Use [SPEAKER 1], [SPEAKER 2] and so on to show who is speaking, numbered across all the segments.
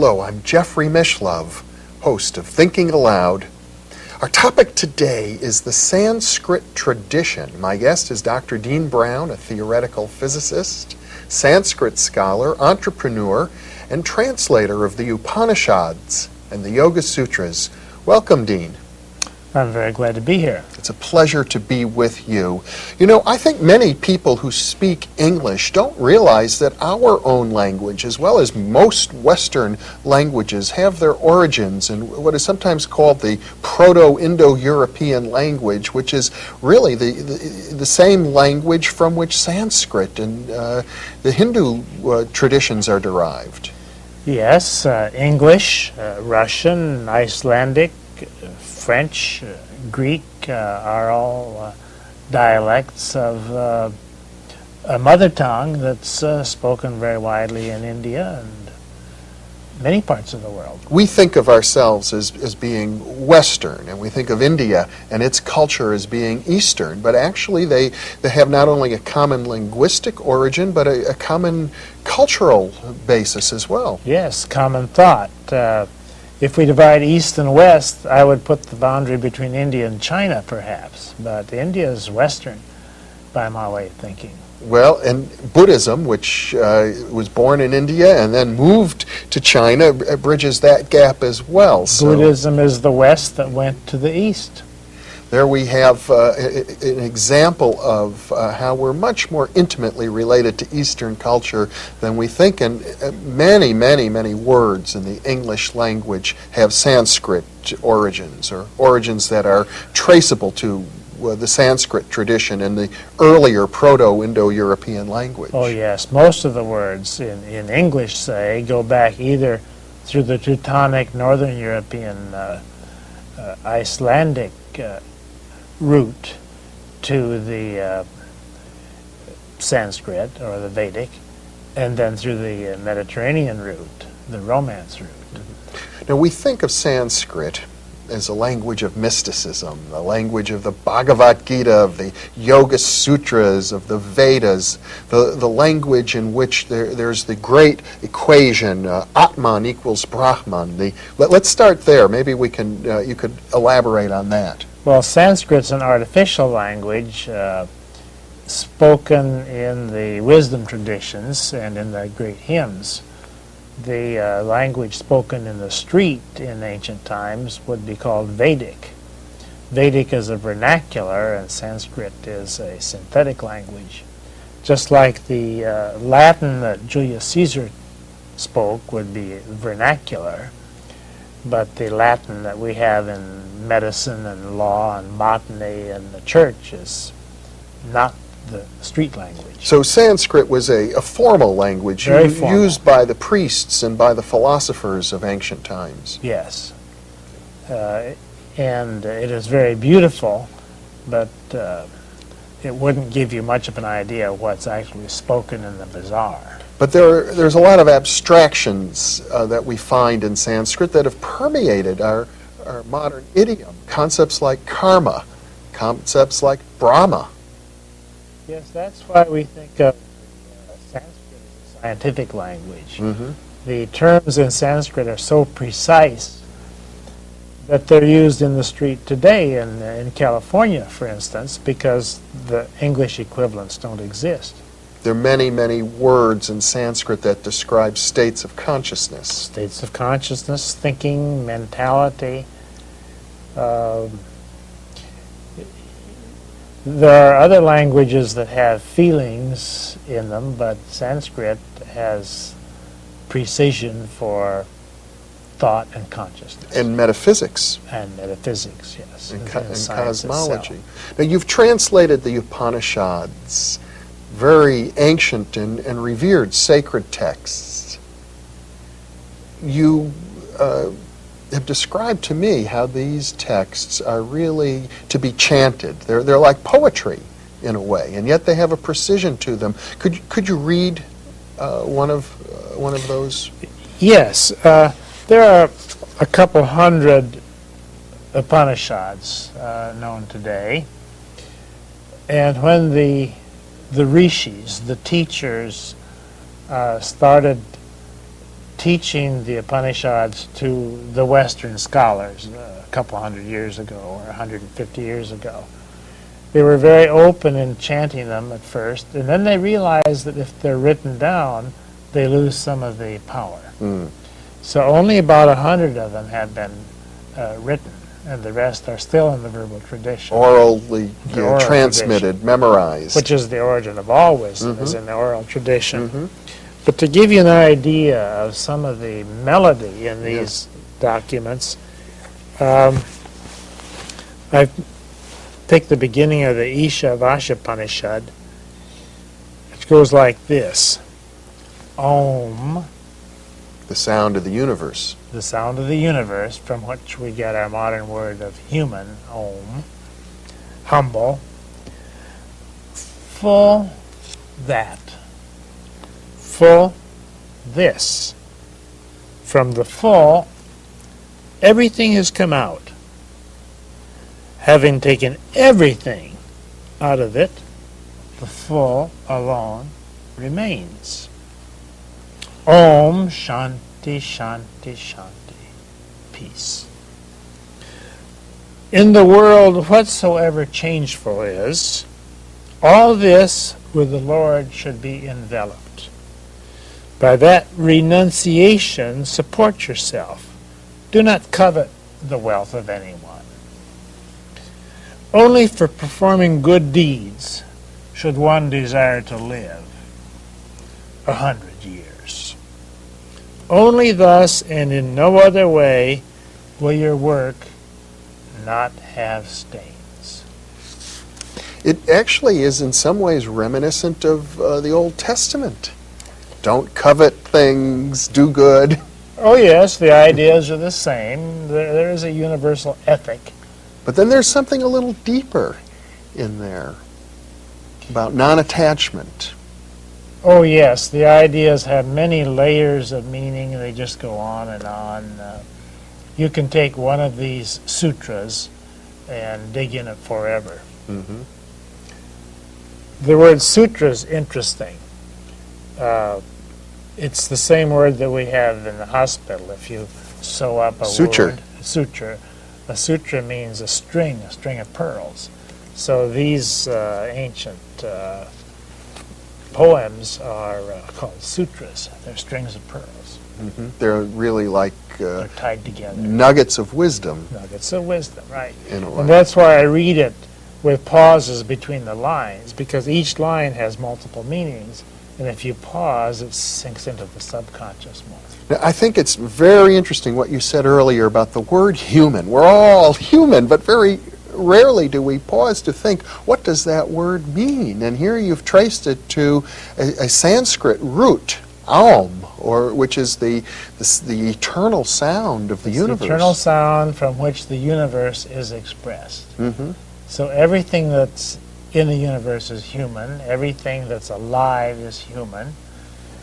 [SPEAKER 1] Hello, I'm Jeffrey Mishlove, host of Thinking Aloud. Our topic today is the Sanskrit tradition. My guest is Dr. Dean Brown, a theoretical physicist, Sanskrit scholar, entrepreneur, and translator of the Upanishads and the Yoga Sutras. Welcome, Dean.
[SPEAKER 2] I'm very glad to be here.
[SPEAKER 1] It's a pleasure to be with you. You know, I think many people who speak English don't realize that our own language, as well as most Western languages, have their origins in what is sometimes called the Proto Indo European language, which is really the, the, the, same language from which Sanskrit and uh, the Hindu uh, traditions are derived.
[SPEAKER 2] Yes, uh, English, uh, Russian, Icelandic, French, uh, Greek uh, are all uh, dialects of a mother tongue that's spoken very widely in India and many parts of the world.
[SPEAKER 1] We think of ourselves as, as being Western, and we think of India and its culture as being Eastern, but actually they, they have not only a common linguistic origin, but a, a common cultural basis as well.
[SPEAKER 2] Yes, common thought. Uh, if we divide east and west, I would put the boundary between India and China, perhaps. But India is western, by my way of thinking.
[SPEAKER 1] Well, and Buddhism, which uh, was born in India and then moved to China, bridges that gap as well.
[SPEAKER 2] So Buddhism is the west that went to the east.
[SPEAKER 1] There we have uh, an example of uh, how we're much more intimately related to Eastern culture than we think, and uh, many, many, many words in the English language have Sanskrit origins, or origins that are traceable to uh, the Sanskrit tradition and the earlier Proto-Indo-European language.
[SPEAKER 2] Oh yes, most of the words in, in English, say, go back either through the Teutonic Northern European uh, uh, Icelandic route to the uh, Sanskrit or the Vedic, and then through the uh, Mediterranean route, the Romance route.
[SPEAKER 1] Now we think of Sanskrit as a language of mysticism, the language of the Bhagavad Gita, of the Yoga Sutras, of the Vedas, the, the language in which there, there's the great equation, uh, Atman equals Brahman. The, let, us start there. Maybe we can, uh, you could elaborate on that.
[SPEAKER 2] Well, Sanskrit's an artificial language uh, spoken in the wisdom traditions and in the great hymns. The uh, language spoken in the street in ancient times would be called Vedic. Vedic is a vernacular and Sanskrit is a synthetic language. Just like the uh, Latin that Julius Caesar spoke would be vernacular, but the Latin that we have in medicine and law and botany and the church is not the street language.
[SPEAKER 1] So Sanskrit was a, a formal language
[SPEAKER 2] Very formal.
[SPEAKER 1] used by the priests and by the philosophers of ancient times.
[SPEAKER 2] Yes. Uh, and it is very beautiful, but uh, it wouldn't give you much of an idea of what's actually spoken in the bazaar.
[SPEAKER 1] But there, there's a lot of abstractions uh, that we find in Sanskrit that have permeated our, our modern idiom. Concepts like karma, concepts like Brahma.
[SPEAKER 2] Yes, that's why we think of uh, Sanskrit as a scientific language.
[SPEAKER 1] Mm-hmm.
[SPEAKER 2] The terms in Sanskrit are so precise that they're used in the street today in, in California, for instance, because the English equivalents don't exist.
[SPEAKER 1] There are many, many words in Sanskrit that describe states of consciousness.
[SPEAKER 2] States of consciousness, thinking, mentality. Uh, there are other languages that have feelings in them, but Sanskrit has precision for thought and consciousness.
[SPEAKER 1] And metaphysics.
[SPEAKER 2] And metaphysics, yes.
[SPEAKER 1] And, co- and cosmology. Itself. Now, you've translated the Upanishads very ancient and, and revered sacred texts. You uh, have described to me how these texts are really to be chanted. They're, they're like poetry in a way, and yet they have a precision to them. Could, you, could you read uh, one, of, uh, one of those?
[SPEAKER 2] Yes. Uh, there are a couple hundred Upanishads uh, known today. And when the the rishis, the teachers, uh, started teaching the Upanishads to the Western scholars uh, a couple hundred years ago or 150 years ago. They were very open in chanting them at first, and then they realized that if they're written down, they lose some of the power.
[SPEAKER 1] Mm.
[SPEAKER 2] So only about a hundred of them have been uh, written, and the rest are still in the verbal tradition.
[SPEAKER 1] Orally
[SPEAKER 2] The
[SPEAKER 1] you know,
[SPEAKER 2] oral
[SPEAKER 1] transmitted, memorized.
[SPEAKER 2] which is the origin of all wisdom, is
[SPEAKER 1] Mhm.
[SPEAKER 2] in the oral tradition.
[SPEAKER 1] Mhm.
[SPEAKER 2] But to give you an idea of some of the melody in these documents, um, I take the beginning of the Isha Vashapanishad, which goes like this. Om,
[SPEAKER 1] the sound of the universe.
[SPEAKER 2] the sound of the universe, from which we get our modern word of human, Om, humble, full that, full this. From the full, everything has come out. Having taken everything out of it, the full alone remains. Om Shanti Shanti Shanti. Peace. In the world, whatsoever changeful is, all this with the Lord should be enveloped. By that renunciation, support yourself. Do not covet the wealth of anyone. Only for performing good deeds should one desire to live a hundred years. Only thus and in no other way will your work not have stains.
[SPEAKER 1] It actually is in some ways reminiscent of uh, the Old Testament. Don't covet things, do good.
[SPEAKER 2] Oh, yes, the ideas are the same. There, there is a universal ethic.
[SPEAKER 1] But then there's something a little deeper in there about non attachment.
[SPEAKER 2] Oh, yes, the ideas have many layers of meaning. They just go on and on. Uh, you can take one of these sutras and dig in it forever.
[SPEAKER 1] Mm-hmm.
[SPEAKER 2] The word sutra is interesting. Uh, it's the same word that we have in the hospital if you sew up a
[SPEAKER 1] Suture.
[SPEAKER 2] wound. Suture. A sutra means a string, a string of pearls. So these uh, ancient uh, poems are uh, called sutras. They're strings of pearls.
[SPEAKER 1] Mm-hmm. They're really like uh,
[SPEAKER 2] They're tied together.
[SPEAKER 1] nuggets of wisdom
[SPEAKER 2] Nuggets of wisdom, right? And that's why I read it with pauses between the lines, because each line has multiple meanings, and if you pause, it sinks into the subconscious more.
[SPEAKER 1] Now, I think it's very interesting what you said earlier about the word human. We're all human, but very rarely do we pause to think, what does that word mean? And here you've traced it to a, a Sanskrit root, aum, or which is the, the, the eternal sound of the
[SPEAKER 2] It's
[SPEAKER 1] universe.
[SPEAKER 2] the eternal sound from which the universe is expressed.
[SPEAKER 1] hmm
[SPEAKER 2] So everything that's in the universe is human, everything that's alive is human.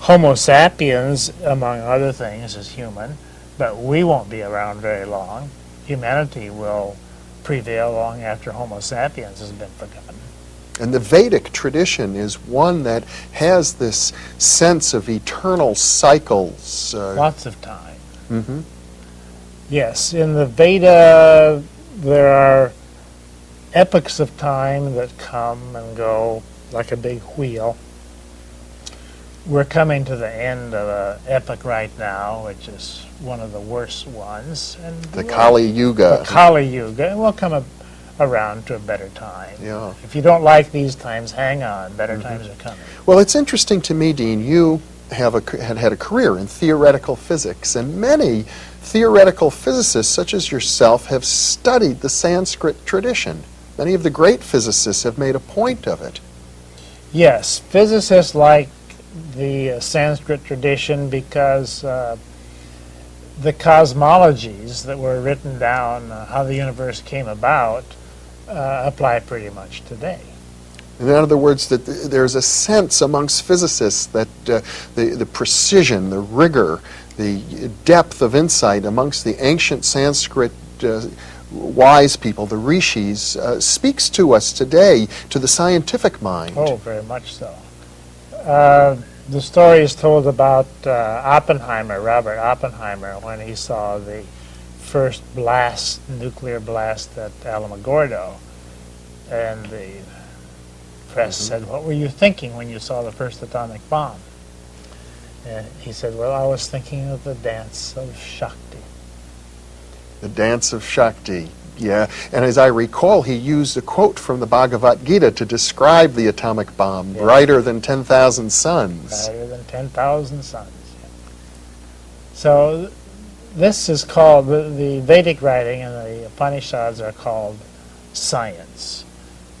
[SPEAKER 2] Homo sapiens, among other things, is human, but we won't be around very long. Humanity will prevail long after Homo sapiens has been forgotten.
[SPEAKER 1] And the Vedic tradition is one that has this sense of eternal cycles. Uh,
[SPEAKER 2] Lots of time.
[SPEAKER 1] Mm-hmm.
[SPEAKER 2] Yes, in the Veda, there are epochs of time that come and go like a big wheel. We're coming to the end of an epoch right now, which is one of the worst ones. And
[SPEAKER 1] The
[SPEAKER 2] we'll-
[SPEAKER 1] Kali Yuga.
[SPEAKER 2] The Kali Yuga, and we'll come a, around to a better time.
[SPEAKER 1] Yeah.
[SPEAKER 2] If you don't like these times, hang on. Better
[SPEAKER 1] Mm-hmm.
[SPEAKER 2] times are coming.
[SPEAKER 1] Well, it's interesting to me, Dean. You have a, had had a career in theoretical physics, and many theoretical physicists, such as yourself, have studied the Sanskrit tradition. Many of the great physicists have made a point of it.
[SPEAKER 2] Yes, physicists like the uh, Sanskrit tradition because uh, the cosmologies that were written down, uh, how the universe came about, uh, apply pretty much today.
[SPEAKER 1] In other words, that there's a sense amongst physicists that uh, the, the precision, the rigor, the depth of insight amongst the ancient Sanskrit uh, wise people, the rishis, uh, speaks to us today, to the scientific mind.
[SPEAKER 2] Oh, very much so. The story is told about uh, Oppenheimer, Robert Oppenheimer, when he saw the first blast, nuclear blast at Alamogordo. And the press said, What were you thinking when you saw the first atomic bomb? And he said, Well, I was thinking of the dance of Shakti.
[SPEAKER 1] The dance of Shakti. Yeah, and as I recall, he used a quote from the Bhagavad Gita to describe the atomic bomb,
[SPEAKER 2] Yeah.
[SPEAKER 1] brighter than 10,000 suns.
[SPEAKER 2] Brighter than 10,000 suns. So this is called, the, the Vedic writing and the Upanishads are called science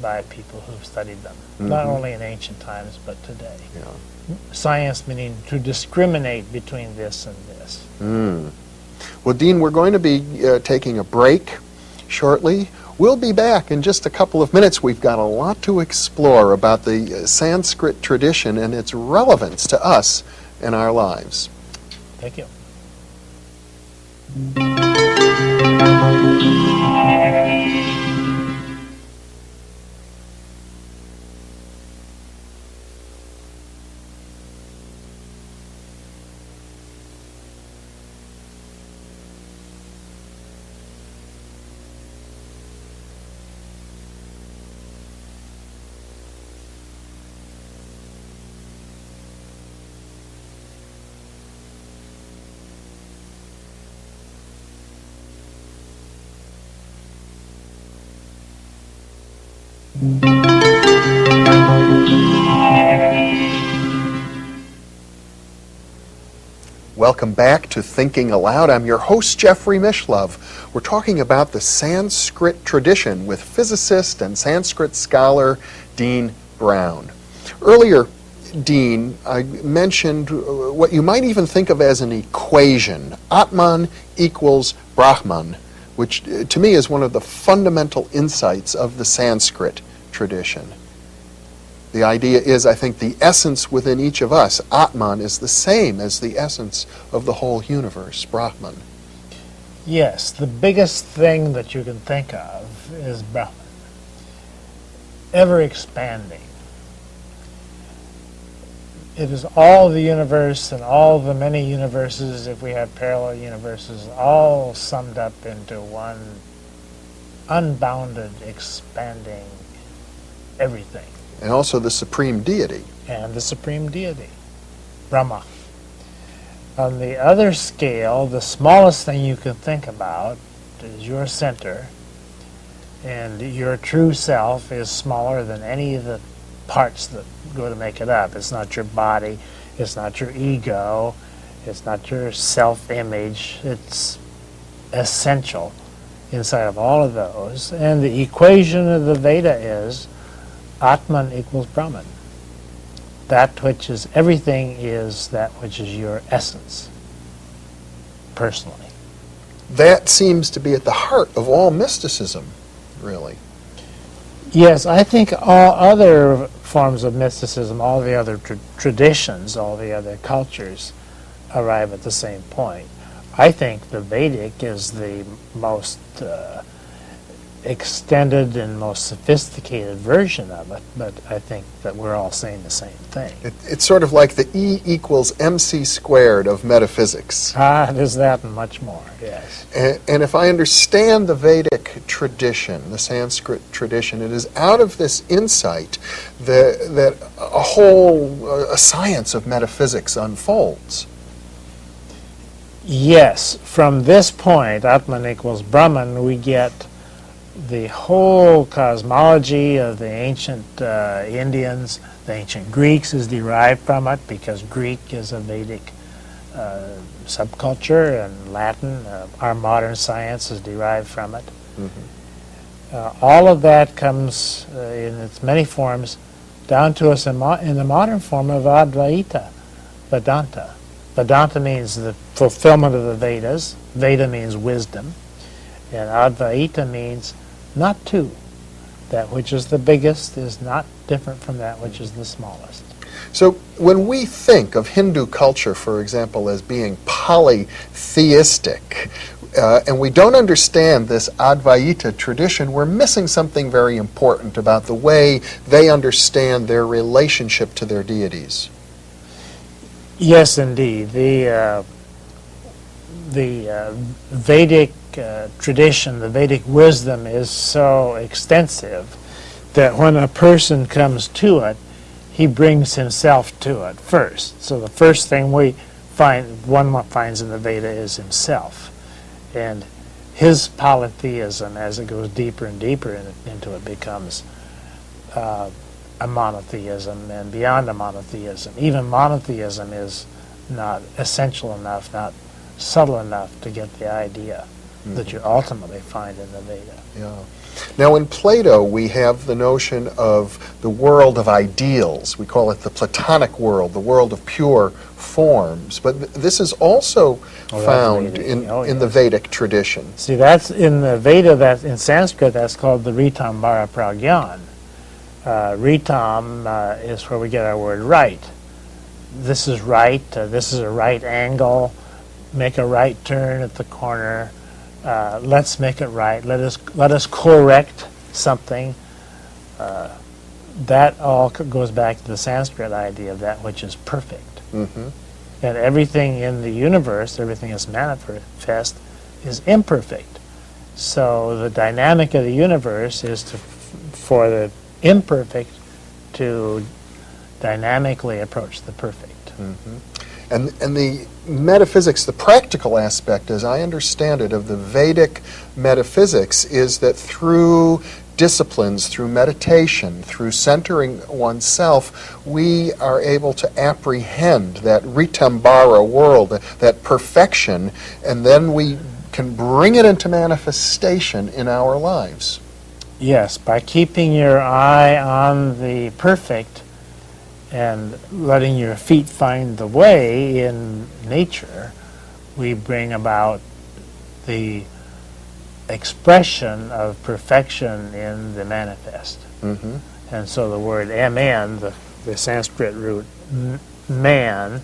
[SPEAKER 2] by people who've studied them, not
[SPEAKER 1] Mhm.
[SPEAKER 2] only in ancient times, but today.
[SPEAKER 1] Yeah.
[SPEAKER 2] Science meaning to discriminate between this and this.
[SPEAKER 1] Mm. Well, Dean, we're going to be uh, taking a break shortly. We'll be back in just a couple of minutes. We've got a lot to explore about the uh, Sanskrit tradition and its relevance to us in our lives.
[SPEAKER 2] Thank you.
[SPEAKER 1] Welcome back to Thinking Aloud. I'm your host, Jeffrey Mishlove. We're talking about the Sanskrit tradition with physicist and Sanskrit scholar Dean Brown. Earlier, Dean, I mentioned uh, what you might even think of as an equation Atman equals Brahman, which uh, to me is one of the fundamental insights of the Sanskrit tradition. The idea is, I think, the essence within each of us, Atman, is the same as the essence of the whole universe, Brahman.
[SPEAKER 2] Yes, the biggest thing that you can think of is Brahman, ever expanding. It is all the universe and all the many universes, if we have parallel universes, all summed up into one unbounded, expanding everything.
[SPEAKER 1] And also the supreme deity.
[SPEAKER 2] and the supreme deity, Brahma. On the other scale, the smallest thing you can think about is your center, and your true self is smaller than any of the parts that go to make it up. It's not your body, it's not your ego, it's not your self image, it's essential inside of all of those. And the equation of the Veda is Atman equals Brahman that which is everything is that which is your essence personally
[SPEAKER 1] That seems to be at the heart of all mysticism, really.
[SPEAKER 2] yes i think all other forms of mysticism all the other tr- traditions all the other cultures arrive at the same point. I think the vedic is the most uh, extended and most sophisticated version of it but i think that we're all saying the same thing
[SPEAKER 1] It, it's sort of like the E equals mc squared of metaphysics.
[SPEAKER 2] ah there's that and much more yes
[SPEAKER 1] And, and if I understand the Vedic tradition, the Sanskrit tradition, it is out of this insight that, that a whole uh, a science of metaphysics unfolds.
[SPEAKER 2] Yes, from this point, Atman equals Brahman, we get the whole cosmology of the ancient uh, Indians, the ancient Greeks is derived from it because Greek is a Vedic uh, subculture and Latin, uh, our modern science is derived from it. Uh, all of that comes uh, in its many forms down to us in, mo- in the modern form of Advaita, Vedanta. Vedanta means the fulfillment of the Vedas. Veda means wisdom. And Advaita means not two. That which is the biggest is not different from that which is the smallest.
[SPEAKER 1] So when we think of Hindu culture, for example, as being polytheistic, uh, and we don't understand this Advaita tradition, we're missing something very important about the way they understand their relationship to their deities.
[SPEAKER 2] Yes, indeed. The, uh, the uh, Vedic uh, tradition, the Vedic wisdom is so extensive that when a person comes to it, he brings himself to it first. So the first thing we find, one finds in the Veda is himself. And his polytheism, as it goes deeper and deeper in, into it, becomes uh, a monotheism and beyond a monotheism. Even monotheism is not essential enough, not subtle enough to get the idea that you ultimately find in the Veda.
[SPEAKER 1] Yeah. Now, in Plato, we have the notion of the world of ideals. We call it the Platonic world, the world of pure forms. But th- this is also
[SPEAKER 2] Oh,
[SPEAKER 1] found in,
[SPEAKER 2] Oh,
[SPEAKER 1] in the. Vedic tradition.
[SPEAKER 2] See, that's in the Veda, that in Sanskrit, that's called the Ritambara Pragyan. Uh, Ritam uh, is where we get our word right. This is right, uh, this is a right angle, make a right turn at the corner, uh, let's make it right, let us, let us correct something. Uh, that all c- goes back to the Sanskrit idea of that which is perfect.
[SPEAKER 1] hmm
[SPEAKER 2] And everything in the universe, everything that's manifest, is imperfect. So the dynamic of the universe is to, for the imperfect to dynamically approach the perfect.
[SPEAKER 1] And, and the metaphysics, the practical aspect, as I understand it, of the Vedic metaphysics is that through disciplines, through meditation, through centering oneself, we are able to apprehend that Ritambara world, that perfection, and then we can bring it into manifestation in our lives.
[SPEAKER 2] Yes, by keeping your eye on the perfect and letting your feet find the way in nature, we bring about the expression of perfection in the manifest.
[SPEAKER 1] hmm
[SPEAKER 2] And so the word mn, the, the Sanskrit root m- man,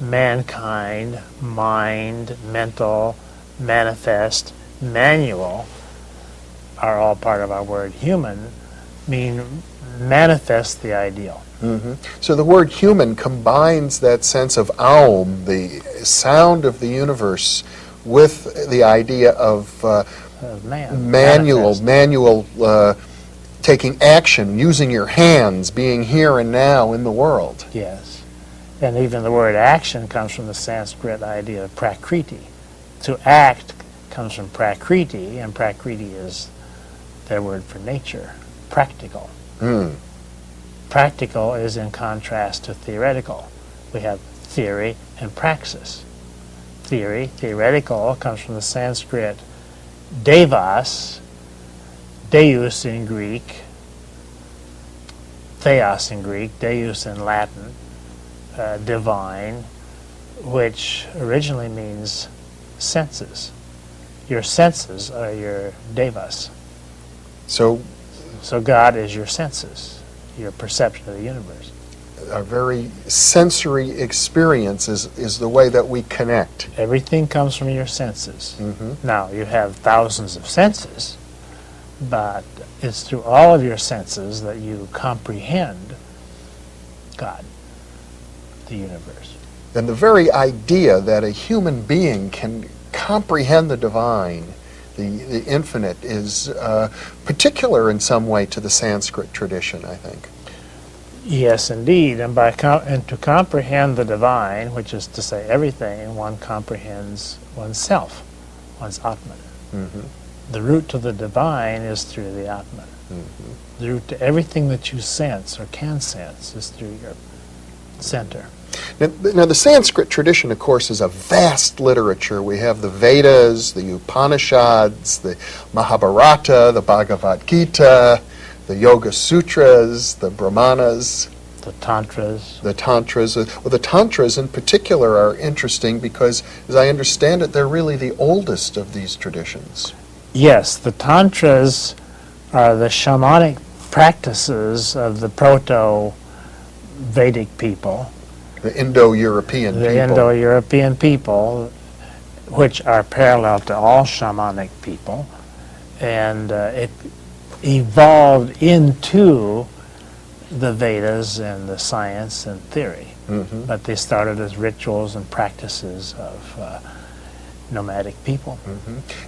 [SPEAKER 2] mankind, mind, mental, manifest, manual, are all part of our word human, mean manifest the ideal.
[SPEAKER 1] hmm So the word human combines that sense of aum, the sound of the universe, with the idea of uh,
[SPEAKER 2] of man.
[SPEAKER 1] manual,
[SPEAKER 2] manifest.
[SPEAKER 1] manual uh, taking action, using your hands, being here and now in the world.
[SPEAKER 2] Yes. And even the word action comes from the Sanskrit idea of prakriti. To act comes from prakriti, and prakriti is their word for nature, practical.
[SPEAKER 1] Mm.
[SPEAKER 2] Practical is in contrast to theoretical. We have theory and praxis. Theory, theoretical, comes from the Sanskrit devas, deus in Greek, theos in Greek, deus in Latin, uh, divine, which originally means senses. Your senses are your devas.
[SPEAKER 1] So
[SPEAKER 2] So God is your senses, your perception of the universe.
[SPEAKER 1] Our very sensory experience is, is the way that we connect.
[SPEAKER 2] Everything comes from your senses.
[SPEAKER 1] hmm
[SPEAKER 2] Now, you have thousands of senses, but it's through all of your senses that you comprehend God, the universe.
[SPEAKER 1] And the very idea that a human being can comprehend the divine, the, the infinite, is uh, particular in some way to the Sanskrit tradition, I think.
[SPEAKER 2] Yes, indeed. And by and to comprehend the divine, which is to say everything, one comprehends oneself, one's Atman.
[SPEAKER 1] hmm
[SPEAKER 2] The route to the divine is through the Atman.
[SPEAKER 1] hmm
[SPEAKER 2] The route to everything that you sense or can sense is through your center.
[SPEAKER 1] Now, now, the Sanskrit tradition, of course, is a vast literature. We have the Vedas, the Upanishads, the Mahabharata, the Bhagavad Gita, the Yoga Sutras, the Brahmanas,
[SPEAKER 2] The Tantras.
[SPEAKER 1] the Tantras. Well, the Tantras in particular are interesting because, as I understand it, they're really the oldest of these traditions.
[SPEAKER 2] Yes, the Tantras are the shamanic practices of the proto Vedic people,
[SPEAKER 1] The Indo-European people.
[SPEAKER 2] the
[SPEAKER 1] people.
[SPEAKER 2] Indo European people, which are parallel to all shamanic people. And uh, it evolved into the Vedas and the science and theory,
[SPEAKER 1] Mhm.
[SPEAKER 2] but they started as rituals and practices of uh, nomadic people.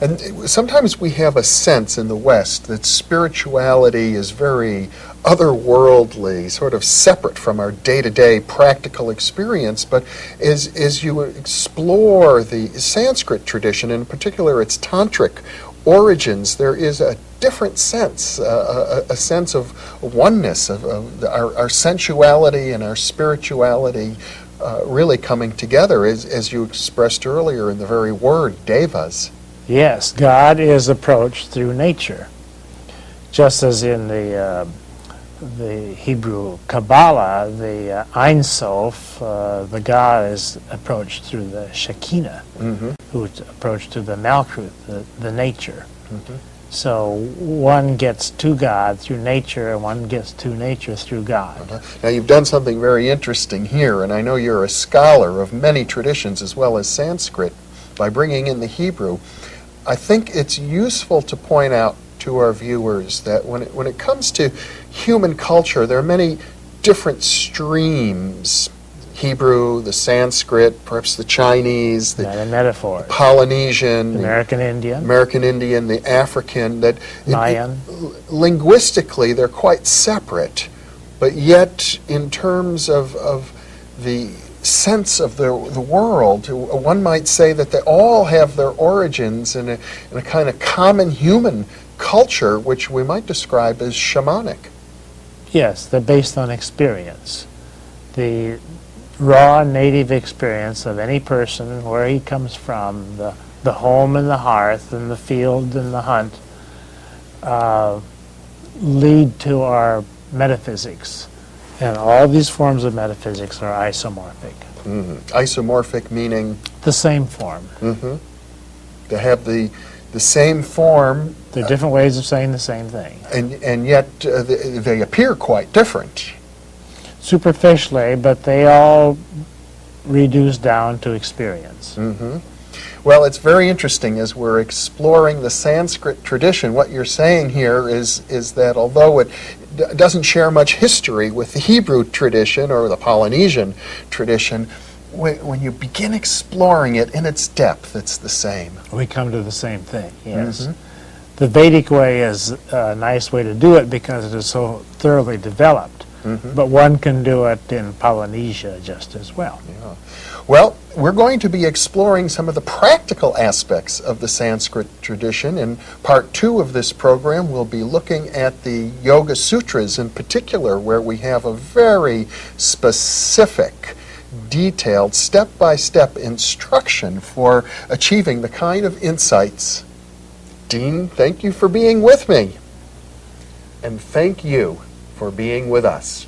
[SPEAKER 1] And sometimes we have a sense in the West that spirituality is very otherworldly, sort of separate from our day-to-day practical experience. But as, as you explore the Sanskrit tradition, in particular its tantric origins, there is a different sense, uh, a, a sense of oneness, of, of our, our sensuality and our spirituality uh, really coming together, as, as you expressed earlier in the very word, devas.
[SPEAKER 2] Yes, God is approached through nature, just as in the uh, the Hebrew Kabbalah, the uh, Ein Sof, uh, the God is approached through the Shekinah,
[SPEAKER 1] Mm-hmm.
[SPEAKER 2] who's approached through the Malkuth, the, the nature.
[SPEAKER 1] Mhm.
[SPEAKER 2] So one gets to God through nature, and one gets to nature through God.
[SPEAKER 1] Uh-huh. Now, you've done something very interesting here, and I know you're a scholar of many traditions as well as Sanskrit by bringing in the Hebrew. I think it's useful to point out to our viewers that when it, when it comes to human culture, there are many different streams Hebrew, the Sanskrit, perhaps the Chinese, the
[SPEAKER 2] The metaphor.
[SPEAKER 1] Polynesian, the
[SPEAKER 2] American Indian,
[SPEAKER 1] American Indian, the African, that it-
[SPEAKER 2] Mayan.
[SPEAKER 1] linguistically they're quite separate, but yet in terms of, of the sense of the, the world, one might say that they all have their origins in a, in a kind of common human culture, which we might describe as shamanic.
[SPEAKER 2] Yes, they're based on experience. The raw native experience of any person, where he comes from, the, the home and the hearth and the field and the hunt, uh, lead to our metaphysics. And all these forms of metaphysics are isomorphic.
[SPEAKER 1] Mhm. Isomorphic meaning
[SPEAKER 2] The same form.
[SPEAKER 1] mhm, to have the, the same form,
[SPEAKER 2] They're different ways of saying the same thing.
[SPEAKER 1] and, and yet uh, they, they appear quite different.
[SPEAKER 2] Superficially, but they all reduce down to experience.
[SPEAKER 1] hmm Well, it's very interesting as we're exploring the Sanskrit tradition. What you're saying here is is that although it d- doesn't share much history with the Hebrew tradition or the Polynesian tradition, when, when you begin exploring it in its depth, it's the same.
[SPEAKER 2] We come to the same thing, yes.
[SPEAKER 1] Mhm.
[SPEAKER 2] The Vedic way is a nice way to do it because it is so thoroughly developed.
[SPEAKER 1] Mhm.
[SPEAKER 2] But one can do it in Polynesia just as well.
[SPEAKER 1] Yeah. Well, we're going to be exploring some of the practical aspects of the Sanskrit tradition. In part two of this program, we'll be looking at the Yoga Sutras in particular, where we have a very specific, detailed, step by step instruction for achieving the kind of insights. Dean, thank you for being with me. And thank you for being with us.